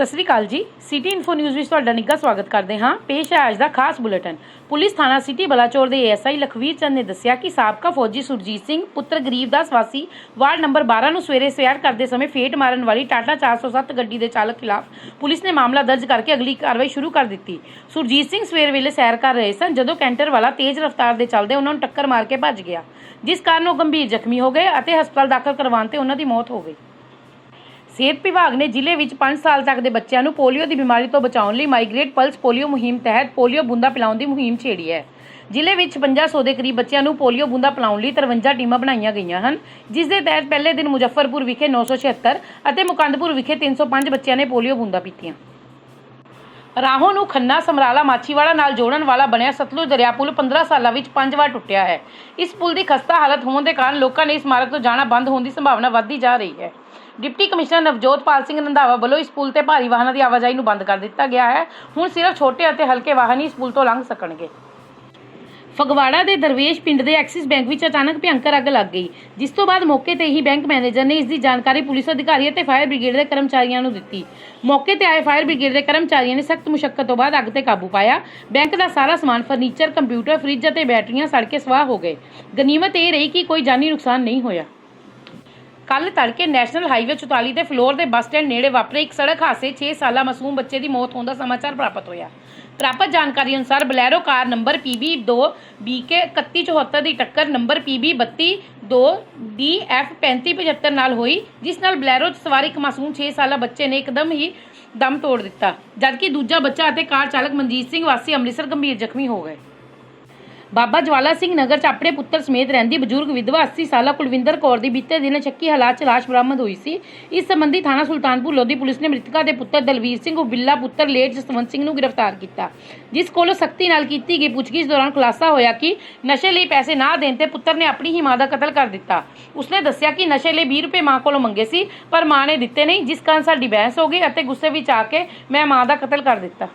ਸਤਿ ਸ੍ਰੀ ਅਕਾਲ ਜੀ। City info news ਵਿੱਚ ਤੁਹਾਡਾ ਨਿੱਘਾ ਸਵਾਗਤ ਕਰਦੇ ਹਾਂ। ਪੇਸ਼ ਹੈ ਅੱਜ ਦਾ ਖਾਸ ਬੁਲੇਟਿਨ। ਪੁਲਿਸ ਥਾਣਾ ਸਿਟੀ ਬਲਾਚੌਰ ਦੇ ਏਐਸਆਈ ਲਖਵੀਰ ਚੰਦ ਨੇ ਦੱਸਿਆ ਕਿ ਸਾਬਕਾ ਫੌਜੀ ਸੁਰਜੀਤ ਸਿੰਘ, ਪੁੱਤਰ ਗਰੀਬਦਾਸ ਵਾਸੀ, ਵਾਰਡ ਨੰਬਰ 12 ਨੂੰ ਸਵੇਰੇ ਸੈਰ ਕਰਦੇ ਸਮੇਂ ਫੇਟ ਮਾਰਨ ਵਾਲੀ ਟਾਟਾ 407 ਗੱਡੀ ਦੇ ਚਾਲਕ ਖਿਲਾਫ ਪੁਲਿਸ ਨੇ ਮਾਮਲਾ ਦਰਜ ਕਰਕੇ ਅਗਲੀ ਕਾਰਵਾਈ ਸ਼ੁਰੂ ਕਰ ਦਿੱਤੀ। ਸੁਰਜੀਤ ਸਿੰਘ ਸਵੇਰ ਵੇਲੇ ਸੈਰ ਕਰ ਰਹੇ ਸਨ, ਜਦੋਂ ਕੈਂਟਰ ਵਾਲਾ ਤੇਜ਼ ਰਫ਼ਤਾਰ ਦੇ ਚੱਲਦੇ ਉਹਨਾਂ ਨੂੰ ਟੱਕਰ ਮਾਰ ਕੇ ਭੱਜ ਗਿਆ। ਜਿਸ ਕਾਰਨ ਉਹ ਗੰਭੀਰ ਜ਼ਖਮੀ ਹੋ ਗਏ ਅਤੇ ਹਸਪਤਾਲ ਦਾਖਲ ਕਰਵਾਉਣ ਤੇ ਉਹਨਾਂ ਦੀ ਮੌਤ ਹੋ ਗਈ। ਸਿਹਤ ਵਿਭਾਗ ਨੇ ਜ਼ਿਲ੍ਹੇ ਵਿੱਚ 5 ਸਾਲ ਤੱਕ ਦੇ ਬੱਚਿਆਂ ਨੂੰ ਪੋਲੀਓ ਦੀ ਬਿਮਾਰੀ ਤੋਂ ਬਚਾਉਣ ਲਈ ਮਾਈਗ੍ਰੇਟ ਪਲਸ ਪੋਲੀਓ ਮੁਹਿੰਮ ਤਹਿਤ ਪੋਲੀਓ ਬੂੰਦਾਂ ਪਿਲਾਉਣ ਦੀ ਮੁਹਿੰਮ ਛੇੜੀ ਹੈ। ਜ਼ਿਲ੍ਹੇ ਵਿੱਚ 5500 ਦੇ ਕਰੀਬ ਬੱਚਿਆਂ ਨੂੰ ਪੋਲੀਓ ਬੂੰਦਾਂ ਪਿਲਾਉਣ ਲਈ 53 ਟੀਮਾਂ ਬਣਾਈਆਂ ਗਈਆਂ ਹਨ, ਜਿਸ ਦੇ ਤਹਿਤ ਪਹਿਲੇ ਦਿਨ ਮੁਜ਼ੱਫਰਪੁਰ ਵਿਖੇ 976 ਅਤੇ ਮੁਕੰਦਪੁਰ ਵਿਖੇ 305 ਬੱਚਿਆਂ ਨੇ ਪੋਲੀਓ ਬੂੰਦਾਂ ਪੀਤੀਆਂ। ਰਾਹੋਂ ਨੂੰ ਖੰਨਾ ਸਮਰਾਲਾ ਮਾਛੀਵਾੜਾ ਨਾਲ ਜੋੜਨ ਵਾਲਾ ਬਣਿਆ ਸਤਲੁਜ ਦਰਿਆ ਪੁਲ 15 ਸਾਲਾਂ ਵਿੱਚ ਪੰਜ ਵਾਰ ਟੁੱਟਿਆ ਹੈ। ਇਸ ਪੁਲ ਦੀ ਖਸਤਾ ਹਾਲਤ ਹੋਣ ਦੇ ਕਾਰਨ ਲੋਕਾਂ ਨੇ ਇਸ ਮਾਰਗ ਤੋਂ ਜਾਣਾ ਬੰਦ ਹੋਣ ਦੀ ਸੰਭਾਵਨਾ ਵੱਧਦੀ ਜਾ ਰਹੀ ਹੈ। ਡਿਪਟੀ ਕਮਿਸ਼ਨਰ ਨਵਜੋਤ ਪਾਲ ਸਿੰਘ ਰੰਧਾਵਾ ਵੱਲੋਂ ਇਸ ਪੁਲ ਤੇ ਭਾਰੀ ਵਾਹਨਾਂ ਦੀ ਆਵਾਜਾਈ ਨੂੰ ਬੰਦ ਕਰ ਦਿੱਤਾ ਗਿਆ ਹੈ। ਹੁਣ ਸਿਰਫ ਛੋਟੇ ਅਤੇ ਹਲਕੇ ਵਾਹਨ ਹੀ ਇਸ ਪੁਲ ਤੋਂ ਲੰਘ ਸਕਣਗੇ। ਫਗਵਾੜਾ ਦੇ ਦਰਵੇਸ਼ ਪਿੰਡ ਦੇ ਐਕਸਿਸ ਬੈਂਕ ਵਿੱਚ ਅਚਾਨਕ ਭਿਅੰਕਰ ਅੱਗ ਲੱਗ ਗਈ, ਜਿਸ ਤੋਂ ਬਾਅਦ ਮੌਕੇ ਤੇ ਹੀ ਬੈਂਕ ਮੈਨੇਜਰ ਨੇ ਇਸ ਦੀ ਜਾਣਕਾਰੀ ਪੁਲਿਸ ਅਧਿਕਾਰੀ ਅਤੇ ਫਾਇਰ ਬ੍ਰਿਗੇਡ ਦੇ ਕਰਮਚਾਰੀਆਂ ਨੂੰ ਦਿੱਤੀ। ਮੌਕੇ ਤੇ ਆਏ ਫਾਇਰ ਬ੍ਰਿਗੇਡ ਦੇ ਕਰਮਚਾਰੀਆਂ ਨੇ ਸਖਤ ਮੁਸ਼ਕਲ ਤੋਂ ਬਾਅਦ ਅੱਗ ਤੇ ਕਾਬੂ ਪਾਇਆ। ਬੈਂਕ ਦਾ ਸਾਰਾ ਸਮਾਨ, ਫਰਨੀਚਰ, ਕੰਪਿਊਟਰ, ਫ੍ਰਿਜ ਅਤੇ ਬੈਟਰੀਆਂ ਸੜ ਕੇ ਸਵਾਹ ਹੋ ਗਏ। ਗਨੀਮਤ ਇਹ ਰਹੀ ਕਿ ਕੋਈ ਜਾਨੀ ਨੁਕਸਾਨ ਨਹੀਂ ਹੋਇਆ। ਕੱਲ ਤੜਕੇ ਨੈਸ਼ਨਲ ਹਾਈਵੇ 44 ਦੇ ਫਲੋਰ ਦੇ ਬੱਸ ਸਟੈਂਡ ਨੇੜੇ ਵਾਪਰੇ ਇੱਕ ਸੜਕ ਹਾਦਸੇ 6 ਸਾਲਾ ਮਾਸੂਮ ਬੱਚੇ ਦੀ ਮੌਤ ਹੋਣ ਦਾ ਸਮਾਚਾਰ ਪ੍ਰਾਪਤ ਹੋਇਆ। ਪ੍ਰਾਪਤ ਜਾਣਕਾਰੀ ਅਨੁਸਾਰ Bolero car number PB2 BK 3174 ਦੀ ਟੱਕਰ ਨੰਬਰ PB32 DF 3575 ਨਾਲ ਹੋਈ, ਜਿਸ ਨਾਲ ਬਲੈਰੋ 'ਚ ਸਵਾਰ ਇੱਕ ਮਾਸੂਮ 6 ਸਾਲਾ ਬੱਚੇ ਨੇ ਇੱਕਦਮ ਹੀ ਦਮ ਤੋੜ ਦਿੱਤਾ, ਜਦਕਿ ਦੂਜਾ ਬੱਚਾ ਅਤੇ ਕਾਰ ਚਾਲਕ ਮਨਜੀਤ ਸਿੰਘ ਵਾਸੀ ਅੰਮ੍ਰਿਤਸਰ ਗੰਭੀਰ ਜ਼ਖਮੀ ਹੋ ਗਏ। ਬਾਬਾ ਜਵਾਲਾ ਸਿੰਘ ਨਗਰ ਚ ਆਪਣੇ ਪੁੱਤਰ ਸਮੇਤ ਰਹਿੰਦੀ ਬਜ਼ੁਰਗ ਵਿਧਵਾ 80 ਸਾਲਾ ਕੁਲਵਿੰਦਰ ਕੌਰ ਦੀ ਬੀਤੇ ਦਿਨ ਸ਼ੱਕੀ ਹਾਲਾਤ ਚ ਲਾਸ਼ ਬਰਾਮਦ ਹੋਈ ਸੀ। ਇਸ ਸੰਬੰਧੀ ਥਾਣਾ ਸੁਲਤਾਨਪੁਰ ਲੋਧੀ ਪੁਲਿਸ ਨੇ ਮ੍ਰਿਤਕਾ ਦੇ ਪੁੱਤਰ ਦਲਵੀਰ ਸਿੰਘ ਉਬਿੱਲਾ ਪੁੱਤਰ ਲੇਟ ਜਸਵੰਤ ਸਿੰਘ ਨੂੰ ਗ੍ਰਿਫਤਾਰ ਕੀਤਾ, ਜਿਸ ਕੋਲੋਂ ਸਖਤੀ ਨਾਲ ਕੀਤੀ ਗਈ ਪੁੱਛਗਿੱਛ ਦੌਰਾਨ ਖੁਲਾਸਾ ਹੋਇਆ ਕਿ ਨਸ਼ੇ ਲਈ ਪੈਸੇ ਨਾ ਦੇਣ ਤੇ ਪੁੱਤਰ ਨੇ ਆਪਣੀ ਹੀ ਮਾਂ ਦਾ ਕਤਲ ਕਰ ਦਿੱਤਾ। ਉਸਨੇ ਦੱਸਿਆ ਕਿ ਨਸ਼ੇ ਲਈ 20 ਰੁਪਏ ਮਾਂ ਕੋਲੋਂ ਮੰਗੇ ਸੀ, ਪਰ ਮਾਂ ਨੇ ਦਿੱਤੇ ਨਹੀਂ, ਜਿਸ ਕਾਰਨ ਸਾਡੀ ਬਹਿਸ ਹੋ ਗਈ ਅਤੇ ਗੁੱਸੇ ਵਿੱਚ ਆ ਕੇ ਮੈਂ ਮਾਂ ਦਾ ਕਤਲ ਕਰ ਦਿੱਤਾ।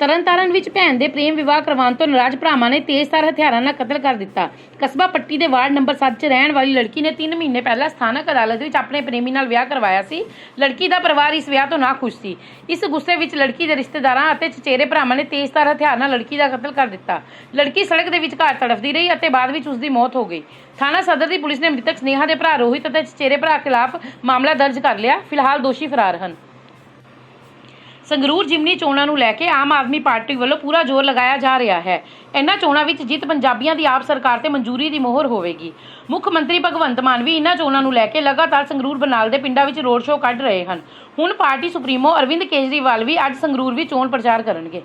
ਤਰਨਤਾਰਨ ਵਿੱਚ ਭੈਣ ਦੇ ਪ੍ਰੇਮ ਵਿਵਾਹ ਕਰਵਾਉਣ ਤੋਂ ਨਾਰਾਜ਼ ਭਰਾਵਾਂ ਨੇ ਤੇਜ਼ਧਾਰ ਹਥਿਆਰਾਂ ਨਾਲ ਕਤਲ ਕਰ ਦਿੱਤਾ। ਕਸਬਾ ਪੱਟੀ ਦੇ ਵਾਰਡ ਨੰਬਰ 7 'ਚ ਰਹਿਣ ਵਾਲੀ ਲੜਕੀ ਨੇ 3 ਮਹੀਨੇ ਪਹਿਲਾਂ ਸਥਾਨਕ ਅਦਾਲਤ ਵਿੱਚ ਆਪਣੇ ਪ੍ਰੇਮੀ ਨਾਲ ਵਿਆਹ ਕਰਵਾਇਆ ਸੀ। ਲੜਕੀ ਦਾ ਪਰਿਵਾਰ ਇਸ ਵਿਆਹ ਤੋਂ ਨਾ ਖੁਸ਼ ਸੀ। ਇਸ ਗੁੱਸੇ ਵਿੱਚ ਲੜਕੀ ਦੇ ਰਿਸ਼ਤੇਦਾਰਾਂ ਅਤੇ ਚਚੇਰੇ ਭਰਾਵਾਂ ਨੇ ਤੇਜ਼ਧਾਰ ਹਥਿਆਰ ਨਾਲ ਲੜਕੀ ਦਾ ਕਤਲ ਕਰ ਦਿੱਤਾ। ਲੜਕੀ ਸੜਕ ਦੇ ਵਿਚਕਾਰ ਤੜਫਦੀ ਰਹੀ ਅਤੇ ਬਾਅਦ ਵਿੱਚ ਉਸ ਦੀ ਮੌਤ ਹੋ ਗਈ। ਥਾਣਾ ਸਦਰ ਦੀ ਪੁਲਿਸ ਨੇ ਮ੍ਰਿਤਕ ਸਨੇਹਾ ਦੇ ਭਰਾ ਰੋਹਿਤ ਅਤੇ ਚਚੇਰੇ ਭਰਾ ਖਿਲਾਫ ਮਾਮਲਾ ਦਰਜ ਕਰ ਲਿਆ। ਫਿਲਹਾਲ ਦੋਸ਼ੀ ਫਰਾਰ ਹਨ। ਸੰਗਰੂਰ ਜਿਮਨੀ ਚੋਣਾਂ ਨੂੰ ਲੈ ਕੇ ਆਮ ਆਦਮੀ ਪਾਰਟੀ ਵੱਲੋਂ ਪੂਰਾ ਜ਼ੋਰ ਲਗਾਇਆ ਜਾ ਰਿਹਾ ਹੈ। ਇਹਨਾਂ ਚੋਣਾਂ ਵਿੱਚ ਜਿੱਤ ਪੰਜਾਬੀਆਂ ਦੀ ਆਪ ਸਰਕਾਰ ਤੇ ਮਨਜ਼ੂਰੀ ਦੀ ਮੋਹਰ ਹੋਵੇਗੀ। ਮੁੱਖ ਮੰਤਰੀ ਭਗਵੰਤ ਮਾਨ ਵੀ ਇਹਨਾਂ ਚੋਣਾਂ ਨੂੰ ਲੈ ਕੇ ਲਗਾਤਾਰ ਸੰਗਰੂਰ ਬਨਾਲ ਦੇ ਪਿੰਡਾਂ ਵਿੱਚ ਰੋਡ ਸ਼ੋਅ ਕੱਢ ਰਹੇ ਹਨ। ਹੁਣ ਪਾਰਟੀ ਸੁਪਰੀਮੋ ਅਰਵਿੰਦ ਕੇਜਰੀਵਾਲ ਵੀ ਅੱਜ ਸੰਗਰੂਰ ਵਿੱਚ ਚੋਣ ਪ੍ਰਚਾਰ ਕਰਨਗੇ।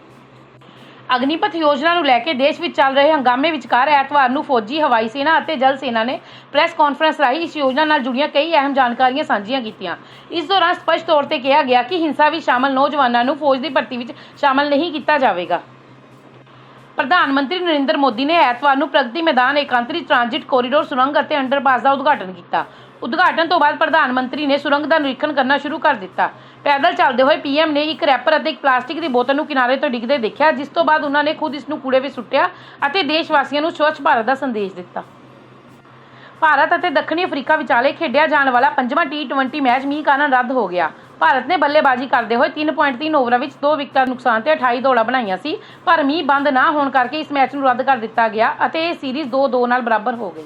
ਅਗਨੀਪਥ ਯੋਜਨਾ ਨੂੰ ਲੈ ਕੇ ਦੇਸ਼ ਵਿੱਚ ਚੱਲ ਰਹੇ ਹੰਗਾਮੇ ਵਿਚਕਾਰ ਐਤਵਾਰ ਨੂੰ ਫੌਜੀ ਹਵਾਈ ਸੈਨਾ ਅਤੇ ਜਲ ਸੈਨਾ ਨੇ ਪ੍ਰੈਸ ਕਾਨਫਰੰਸ ਰਾਹੀਂ ਇਸ ਯੋਜਨਾ ਨਾਲ ਜੁੜੀਆਂ ਕਈ ਅਹਿਮ ਜਾਣਕਾਰੀਆਂ ਸਾਂਝੀਆਂ ਕੀਤੀਆਂ। ਇਸ ਦੌਰਾਨ ਸਪਸ਼ਟ ਤੌਰ ਤੇ ਕਿਹਾ ਗਿਆ ਕਿ ਹਿੰਸਾ ਵਿੱਚ ਸ਼ਾਮਲ ਨੌਜਵਾਨਾਂ ਨੂੰ ਫੌਜ ਦੀ ਭਰਤੀ ਵਿੱਚ ਸ਼ਾਮਲ ਨਹੀਂ ਕੀਤਾ ਜਾਵੇਗਾ। ਪ੍ਰਧਾਨ ਮੰਤਰੀ ਨਰਿੰਦਰ ਮੋਦੀ ਨੇ ਐਤਵਾਰ ਨੂੰ ਪ੍ਰਗਤੀ ਮੈਦਾਨ ਏਕਾਂਤਰੀ ਟ੍ਰਾਂਜ਼ਿਟ ਕੋਰੀਡੋਰ ਸੁਰੰਗ ਅਤੇ ਅੰਡਰਪਾਸ ਦਾ ਉਦਘਾਟਨ ਕੀਤਾ। ਉਦਘਾਟਨ ਤੋਂ ਬਾਅਦ ਪ੍ਰਧਾਨ ਮੰਤਰੀ ਨੇ ਸੁਰੰਗ ਦਾ ਨਿਰੀਖਣ ਕਰਨਾ ਸ਼ੁਰੂ ਕਰ ਦਿੱਤਾ। ਪੈਦਲ ਚੱਲਦੇ ਹੋਏ ਪੀਐਮ ਨੇ ਇੱਕ ਰੈਪਰ ਅਤੇ ਇੱਕ ਪਲਾਸਟਿਕ ਦੀ ਬੋਤਲ ਨੂੰ ਕਿਨਾਰੇ ਤੋਂ ਡਿੱਗਦੇ ਦੇਖਿਆ, ਜਿਸ ਤੋਂ ਬਾਅਦ ਉਹਨਾਂ ਨੇ ਖੁਦ ਇਸ ਨੂੰ ਕੂੜੇ ਵਿੱਚ ਸੁੱਟਿਆ ਅਤੇ ਦੇਸ਼ ਵਾਸੀਆਂ ਨੂੰ ਸਵੱਛ ਭਾਰਤ ਦਾ ਸੰਦੇਸ਼ ਦਿੱਤਾ। ਭਾਰਤ ਅਤੇ ਦੱਖਣੀ ਅਫਰੀਕਾ ਵਿਚਾਲੇ ਖੇਡਿਆ ਜਾਣ ਵਾਲਾ ਪੰਜਵਾਂ ਟੀ20 ਮੈਚ ਮੀਂਹ ਕਾਰਨ ਰੱਦ ਹੋ ਗਿਆ। ਭਾਰਤ ਨੇ ਬੱਲੇਬਾਜ਼ੀ ਕਰਦੇ ਹੋਏ 3.3 ਓਵਰਾਂ ਵਿੱਚ 2 ਵਿਕਟਾਂ ਨੁਕਸਾਨ ਤੇ 28 ਦੌੜਾਂ ਬਣਾਈਆਂ ਸੀ, ਪਰ ਮੀਂਹ ਬੰਦ ਨਾ ਹੋਣ ਕਰਕੇ ਇਸ ਮੈਚ ਨੂੰ ਰੱਦ ਕਰ ਦਿੱਤਾ ਗਿਆ ਅਤੇ ਇਹ ਸੀਰੀਜ਼ 2-2 ਨਾਲ ਬਰਾਬਰ ਹੋ ਗਈ।